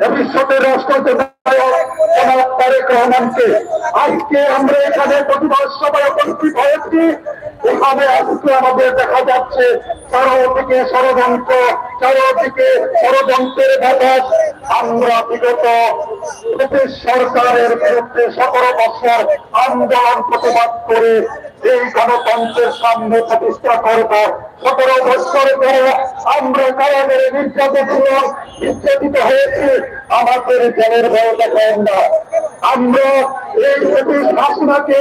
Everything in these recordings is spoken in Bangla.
ভবিষ্যতের রাষ্ট্রপতি জনাব তারেক আজকে আমরা এখানে প্রতিবাদ সভায় উপস্থিত হয়েছি। এখানে আজকে আমাদের দেখা যাচ্ছে, চারোদিকে ষড়যন্ত্র, চারোদিকে ষড়যন্ত্রের বাতাস। আমরা বিগত ব্রিটিশ সরকারের বিরুদ্ধে সতেরো বছর আন্দোলন প্রতিবাদ করে এই গণতন্ত্রের সামনে প্রতিষ্ঠা করব। সতেরো বছর ধরে আমরা কারাগারে নির্যাতিত নির্যাতিত হয়েছি। আমাদের জেলের ভয় দেখেন না। আমরা এই ব্রিটিশ শাসনাকে,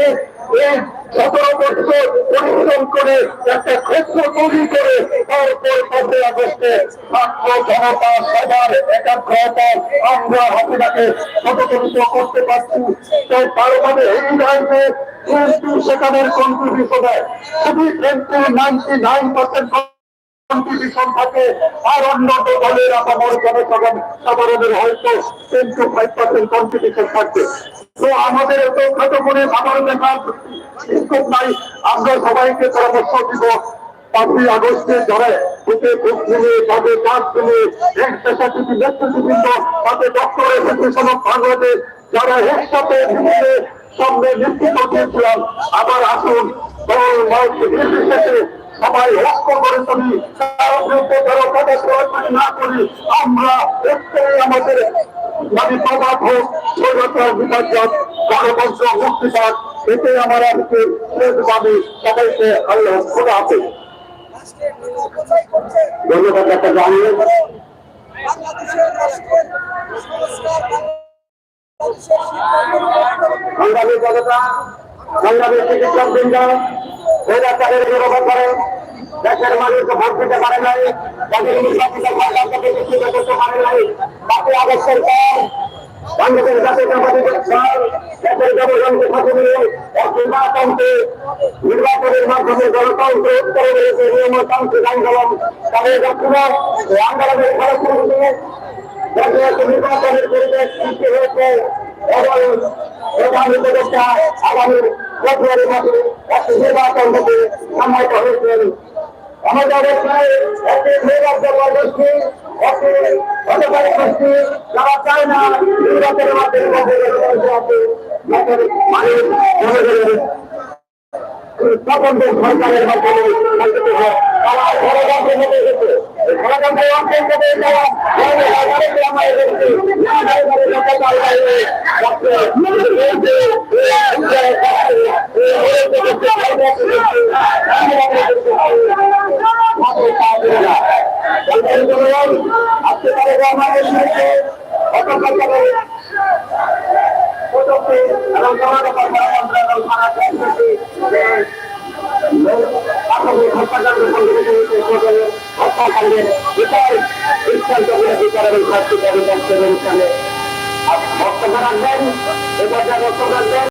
এই সতেরো বছর পরিশ্রম করে একটা ক্ষেত্র তৈরি করে তারপর পনেরোই আগস্টে ছাত্র জনতা সবার একাগ্রতা আমরা হাতিটাকে প্রতিফলিত করতে পারছি তাই তার মানে এই ধরনের কিন্তু সেখানের কন্ট্রিবিউশনে শুধু কিন্তু নাইনটি নাইন পার্সেন্ট কন্ট্রিবিউশন থাকে আর অন্য দলের আপামর জনসাধারণ সাধারণের হয়তো ten to five percent contribution থাকবে। তো আমাদের এত ছোট করে খাবার দেখার সুযোগ নাই। আমরা সবাইকে পরামর্শ দিব। পাঁচই আগস্টে যারা বুকে বুক মিলে তাদের কাজ মিলে এক পেশাচিতি নেতৃত্ববৃন্দ তাদের ডক্টর এসোসিয়েশন অফ বাংলাদেশ, যারা একসাথে মিলে সামনে নেতৃত্ব দিয়েছিলাম, আবার আসুন, দল মত নির্বিশেষে সবাই ঐক্য করে পদক প্রয়োগ না করি আমরা একটাই আমাদের মানে প্রভাব আমার আজকে শেষ দাবি সবাইকে আল্লাহ খোদা আছে ধন্যবাদ জানিয়ে বাংলাদেশের জনতা সংগ্রামী চিকিৎসক বৃন্দ এই ডাক্তারের বিরোধ করে। দেশের মানুষকে ভোট দিতে পারে নাই। তাদের নির্বাচিত সরকারকে প্রতিষ্ঠিত করতে পারে নাই। পাঁচই আগস্টের পর বাংলাদেশ জাতীয়তাবাদী দল দেশের জনগণকে সাথে নিয়ে এক নির্বাচনকে নির্বাচনের মাধ্যমে গণতন্ত্র উত্তরে রয়েছে নিয়মতান্ত্রিক আন্দোলন। তাদের এই আন্দোলনের খরচ দিয়ে নির্বাচনের আগামী ফেব্রুয়ারি মাসে একটি নির্বাচন হতে সম্মানিত হয়েছেন আমাদের অবস্থায় একটি নির্বাচন গোষ্ঠী একটি অধিকারী গোষ্ঠী যারা চায় না নির্বাচনের মাধ্যমে মানুষ জনগণের তখন সরকারের মাধ্যমে হয় বিচার এবং শাস্তি প্রদান অনুষ্ঠানে বক্তব্য রাখবেন এ পর্যায়ে বক্তব্য রাখবেন